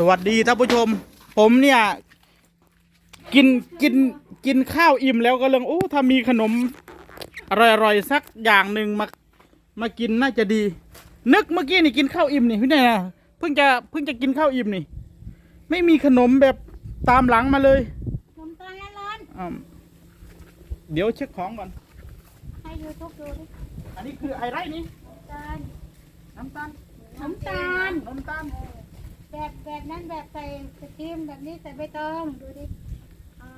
สวัสดีท่านผู้ชม ผมเนี่ยกินกินกินข้าวอิ่มแล้วก็เลยโอ้ถ้ามีขนมอร่อยๆสักอย่างหนึ่งมามากินน่าจะดี นึกเมื่อกี้นี่กินข้าวอิ่มนี่พี่เนี่ยเพิ่งจะเพิ่งจะกินข้าวอิ่มนี่ ไม่มีขนมแบบตามหลังมาเลยนมตาลร้อนอ่าเดี๋ยวเช็คของก่อนๆให้ยูทูบดูดิอันนี้คือไอไรนี่ตาลน้ำตาลน้ำตาลน้ำตาล แบบแบบนั้นแบบใส่สครีมแบบนี้ใส่ใบตองดูดิอ่า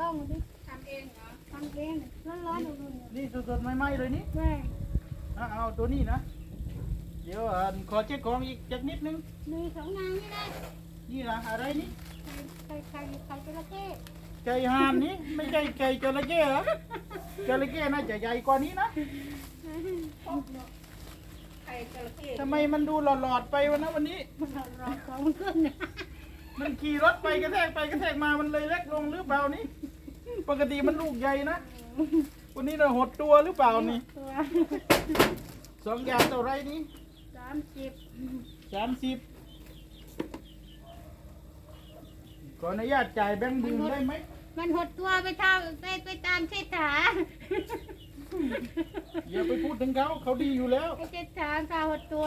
ต้องดูดิทำเองเหรอทำเองร้อนๆอุ่นๆนี่สดๆใหม่ๆเลยนี่แม่อะเอาตัวนี้นะ เดี๋ยวอะขอเช็คของอีกจักนิดนึง มีสองนางนี่นะนี่นะอะไรนี่ไข่ไข่ไข่จระเข้ไก่ห่านนี่ไม่ใช่ไก่จระเข้เหรอจระเข้น่าจะใหญ่กว่านี้นะไข่ จระเข้ทำไมมันดูหลอดๆไปวันนะวันนี้ มันร้อนของขึ้นนะมันขี่รถไปกระแทกไปกระแทกมามันเลยเล็กลงหรือเปล่านี่ ปกติมันลูกใหญ่นะ วันนี้เราหดตัวหรือเปล่านี่ตัวสองอย่างเท่าไรนี่สามสิบสามสิบขออนุญาตจ่ายแบงค์บึงได้ไหมมันหดตัวไปเท่าไปไปตามเศรษฐา อย่าไปพูดถึงเขาเขาดีอยู่แล้ว ไอ้เศรษฐาตาหดตัว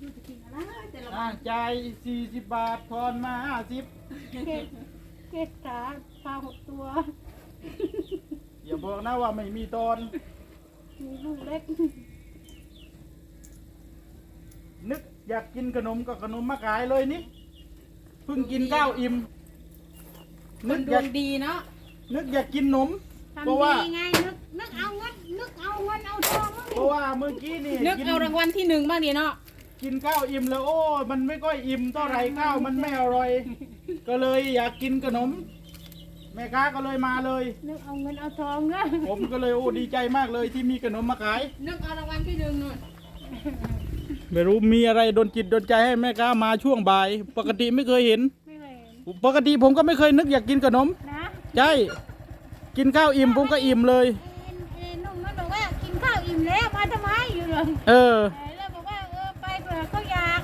ดูจะกินอะไรแต่ละอ่าจ่ายสี่สิบบาททอนมาห้าสิบเกศเกศขาตาหดตัว อย่าบอกนะว่าไม่มีตอน มีลูกเล็กนึกอยากกินขนมก็ขนมมาขายเลยนี่เพิ่งกินข้าวอิ่ม คนึนกดอวยากงดีเนาะนึกอยากกินนมทำเพราะว่า ดีไงนึกนึกเอาเงินนึกเอาเงินเอาทองมั้งเพราะว่าเมื่อกี้นี่นึกกินเอารางวัลที่หนึ่งบ้างดีเนาะกินข้าวอิ่มแล้วโอ้มันไม่ค่อยอิ่มเท่าไหร่ข้าวมันไม่อร่อย ก็เลยอยากกินขนม แม่ค้าก็เลยมาเลย นึกเอาเงินเอาทองเนอะผมก็เลยโอ้ดีใจมากเลยที่มีขนมมาขาย นึกเอารางวัลที่หนึ่งนู่นไม่รู้มีอะไรโดนจิตโดนใจให้แม่ค้ามาช่วงบ่าย ปกติไม่เคยเห็นไม่เลย ปกติผมก็ไม่เคยนึกอยากกินขนมนะใช่กินข้าวอิ่มผมก็อิ่มเลย เอ็นเอ็นนุ่มมันบอกว่ากินข้าวอิ่มแล้วมาทำไมอยู่เลยเออแล้วบอกว่าเออไปเผื่อเขาอยาก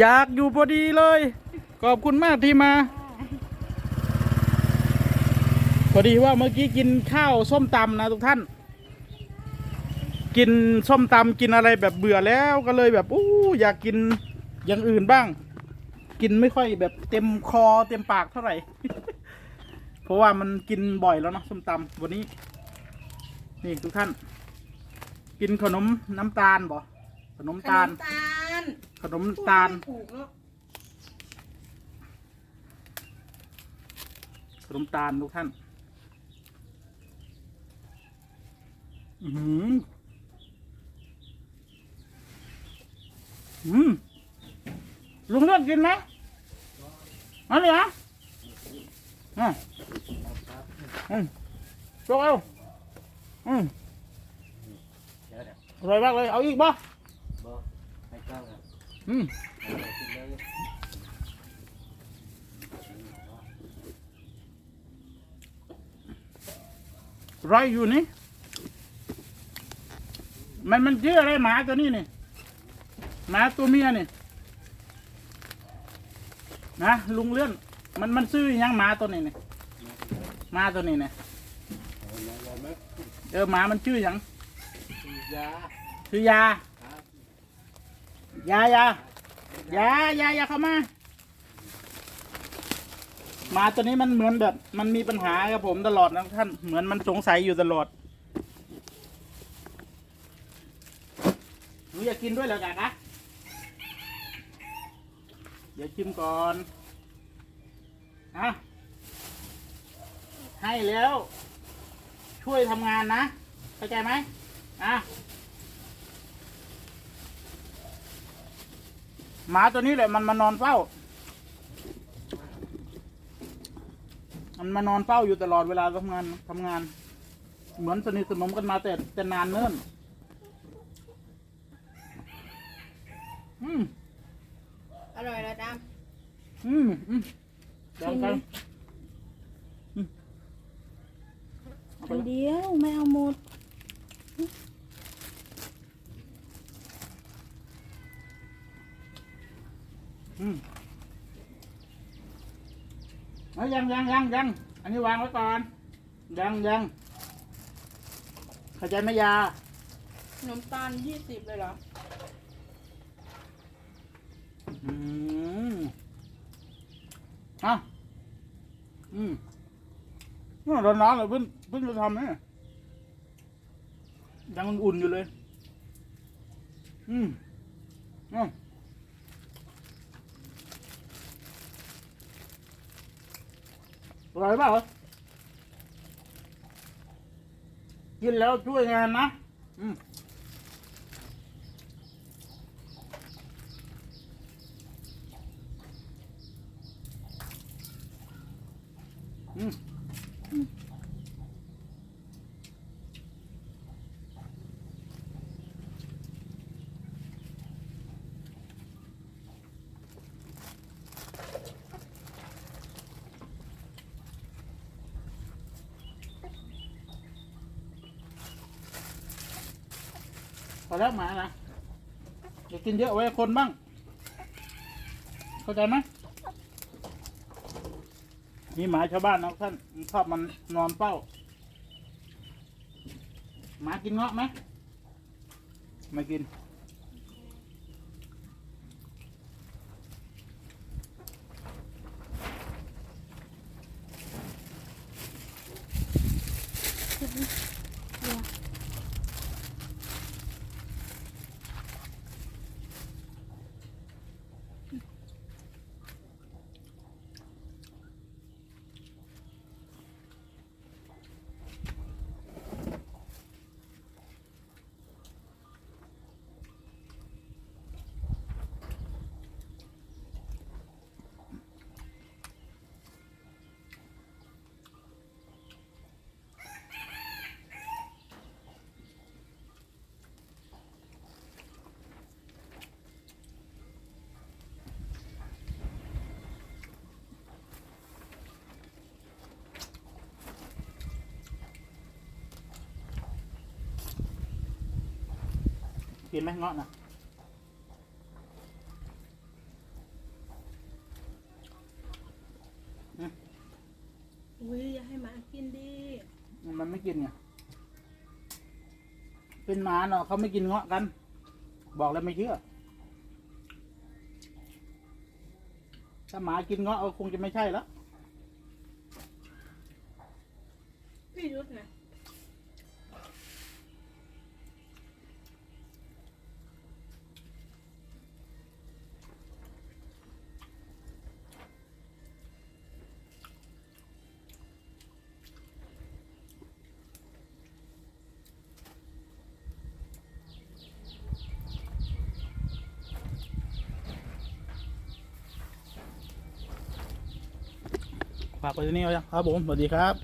อยากอยู่พอดีเลย ขอบคุณมากที่มา พอดีว่าเมื่อกี้กินข้าวส้มตำนะทุกท่าน กินส้มตำกินอะไรแบบเบื่อแล้วก็เลยแบบอู้อยากกินอย่างอื่นบ้าง กินไม่ค่อยแบบเต็มคอเต็มปากเท่าไหร่ เพราะว่ามันกินบ่อยแล้วเนาะส้มตำวันนี้ นี่ทุกท่าน กินขนมน้ำตาลบ่ขนมตาล ขนมตาลขนมตาลถูกเนาะขนมตาลทุกท่าน อือหืออืม ลุงเลือกกินไหมเอะไรอะอืมอืมยกเอาอืมอร่อยมากเลย เอาอีกบ่อืมไรอยู่นี่ มันมันชื่ออะไรหมาตัวนี้นี่หมาตัวเมียนี่ นะลุงเลื่อน มันมันซื้อยังหมาตัวนี้เนี่หมาตัวนี้เนี่ยเออหมามันชื่อยังยาชื่อยายายายายายาเข้ามาหมาตัวนี้มันเหมือนแบบ มันมีปัญหากับผมตลอดนะท่านเหมือนมันสงสัยอยู่ตลอดหนูอยากกินด้วยเหรอกะคะ ดี๋ยวชิมก่อนอะให้แล้ว ช่วยทำงานนะเข้าใจไหมอะหมาตัวนี้แหละมันมานอนเฝ้า มันมานอนเฝ้าอยู่ตลอดเวลาทำงานทำงาน เหมือนสนิทสนมกันมาแต่แต่นานเนิ่น อืม อร่อยแล้วดอืมอืมเดี๋ยวกันอืมเอาไปคนเลยเดียวไม่เอาหมด อืมเอายังยังยังยังอันนี้วางไว้ก่อน ยังยังเข้าใจไหมยา ขนมตาลยี่สิบเลยเหรอ อืมอะอืมร้อนร้อนๆเลยเพิ่งเพิ่งจะทำเนี่ยยังอุ่นอยู่เลย อืมอะอร่อยเปล่ากินแล้วช่วยงานนะ อืม พอแล้วหมานะอย่ากินเยอะไว้คนบ้าง เข้าใจไหม มีหมาชาวบ้านนะท่านชอบมันนอนเฝ้า หมากินเงาะไหมไม่กิน กินไหมเงาะนะอุ้ยอย่าให้หมากินดิมันไม่กินไงเป็นหมาเนาะเขาไม่กินเงาะกัน บอกแล้วไม่เชื่อ ถ้าหมากินเงาะเออคงจะไม่ใช่แล้วพี่ยุทธไง ฝากไปที่นี่เอายังครับผมสวัสดีครับ